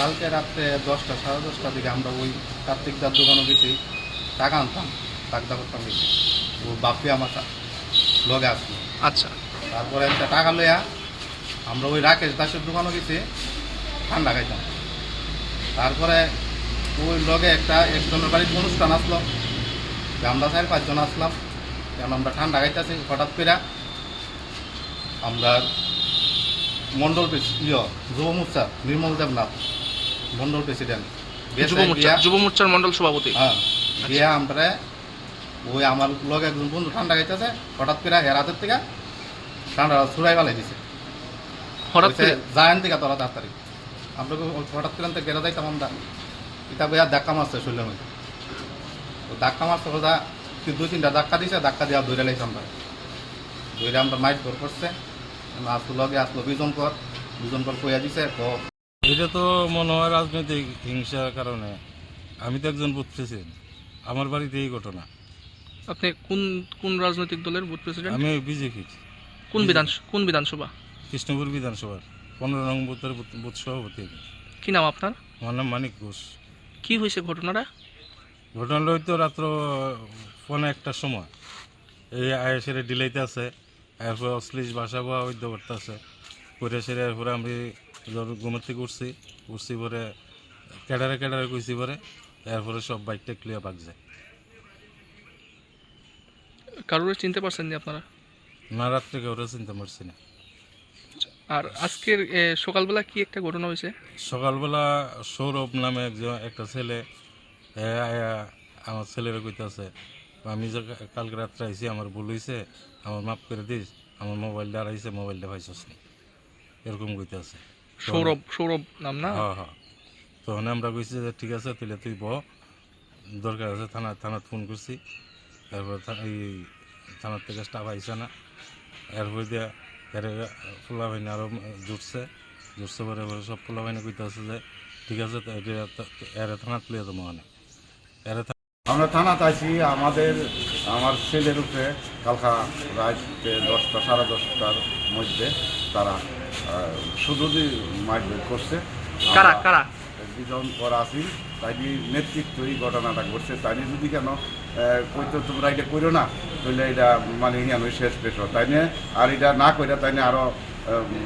কালকে রাত্রে দশটা সাড়ে দশটার দিকে আমরা ওই কার্তিক দার দোকানে গেছি টাকা আনতাম টাকা করতাম গেছি ও বাপি আমার লগে আসলো। আচ্ছা। তারপরে একটা টাকা লইয়া আমরা ওই রাকেশ দাসের দোকানে গেছি ঠান্ডা খাইতাম। তারপরে ওই লগে একটা একজনের বাড়ির অনুষ্ঠান আসলো আমরা চার পাঁচজন আসলাম কারণ আমরা ঠান্ডা খাইতেছি হঠাৎ করে আমরা মন্ডল প্রেসি- ইয়ে যুব মোর্চা নির্মল দেবনাথ মন্ডল প্রেসিডেন্ট যুব মোর্চা যুব মোর্চার মন্ডল সভাপতি। হ্যাঁ দিয়ে আমরা ওই আমার লগে একজন বন্ধু ঠান্ডা খাইতেছে হঠাৎ করে হেরাতের থেকে ঠান্ডা ছুড়াই ফেলাই দিছে। হঠাৎ করে? জায়ান থেকে তোরা তাড়াতাড়ি। আমরা কই, হঠাৎ করে তো গেরা যাইতাম আমরা। এটা বইয়া ধাক্কা মারছে শরীরের মধ্যে। ধাক্কা মারছে কথা কি দুই তিনটা ধাক্কা দিছে ধাক্কা দিয়া দৌড়ে লাইছে আমরা। দৌড়ে আমরা মাইট ঘর করছে আসলো লগে আসলো বিজন কর বিজন কর কইয়া দিছে এটা তো মনে হয় রাজনৈতিক হিংসার কারণে। আমি তো একজন বুথ প্রেসিডেন্ট। আমার বাড়িতে এই ঘটনা। আপনি কোন কোন রাজনৈতিক দলের বুথ প্রেসিডেন্ট? আমি বিজেপি কোন বিধান কোন বিধানসভা? কৃষ্ণপুর বিধানসভার। পনেরো নং বুথের বুথ- সভাপতি। কি নাম আপনার? আমার নাম মানিক ঘোষ। কি হয়েছে ঘটনাটা? ঘটনাটা হয়তো রাত্র পনেরো একটার সময়। এই আয়েসের ডিলাইতে আছে। এরপর অশ্লীল ভাষা বা করতে আছে। করে সেরে এরপরে আমি থেকে উঠছি উঠছি পরে ক্যাডারে ক্যাডারে কইছি পরে এরপরে সব বাইকটা ক্লিয়ার পাক যায়। কারোর চিনতে পারছেন নি আপনারা? না রাত্রে কেউ চিন্তা পারছি না। আর আজকের সকালবেলা কি একটা ঘটনা হয়েছে? সকালবেলা সৌরভ নামে একজন একটা ছেলে আমার ছেলেরা কইতাছে আমি যে কালকে রাত্রে আইছি আমার ভুল হয়েছে আমার মাফ করে দিস আমার মোবাইলটা হারাইছে মোবাইলটা পাইছস নি। এরকম কইতাছে। সৌরভ সৌরভ নাম না? হ্যাঁ হ্যাঁ। তখন আমরা কইছি যে ঠিক আছে তাহলে তুই ব। দরকার আছে থানা থানাত ফোন করছি। তারপর এই থানার থেকে স্টাফ আইসে না। এরপর দিয়া এর পোলা বাহিনী আরও জুটছে। জুটছে পরে এবার সব পোলা বাহিনী কইতেছে যে ঠিক আছে এর থানাত লিয়ে তো মনে। আমরা থানাতে আছি আমাদের আমার ছেলের উপরে কালকা রাত দশটা সাড়ে দশটার মধ্যে তারা শুধু মারধর করছে কারা কারা? দুজন পর আছি তাই নেতৃত্ব এই ঘটনাটা ঘটছে তাই যদি কেন কইতো তোমরা এটা করো না তাহলে এটা মানে ইয়ানো শেষ পেশ তাই নিয়ে আর এটা না কইরা তাই নিয়ে আরও আহ,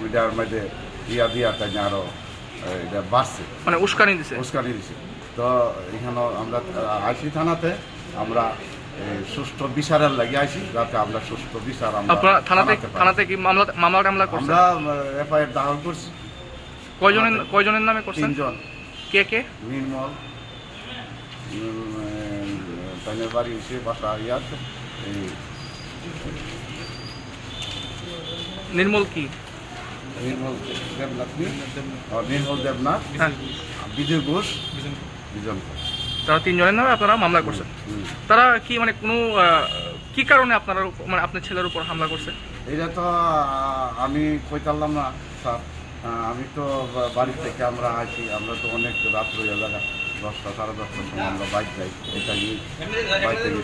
এটার মধ্যে ইয়া দিয়া তাই নিয়ে আরও আহ, এটা বাড়ছে। মানে উস্কানি দিছে। উস্কানি দিছে। তো এখানে আমরা আইসি থানাতে আমরা সুষ্ঠু বিচারের লাগে আইসি যাতে আমরা সুষ্ঠু বিচার আমরা আপনারা থানাতে থানাতে কি মামলা মামলা টামলা করছেন? আমরা এফআইআর দাখিল করছি। কয়জনের কয়জনের নামে করছেন? তিনজন। কে কে? নির্মল তাদের বাড়ি এসে বাসা ইয়াতে। নির্মল কি? নির্মল দেবনাথ নির্মল দেবনাথ। হ্যাঁ। বিজয় ঘোষ। বিজন ঘোষ। তারা তিনজনের নামে আপনারা মামলা করছেন। তারা কি মানে কোনো কি কারণে আপনার মানে আপনার ছেলের উপর হামলা করছে? এটা তো আমি কই পারলাম না, স্যার। আমি তো বাড়ি থেকে আমরা আসি, আমরা তো অনেক রাত হয়ে জায়গা দশটা সাড়ে দশটার সময় আমরা বাইক যাই, এটা নিয়ে বাইক গেছি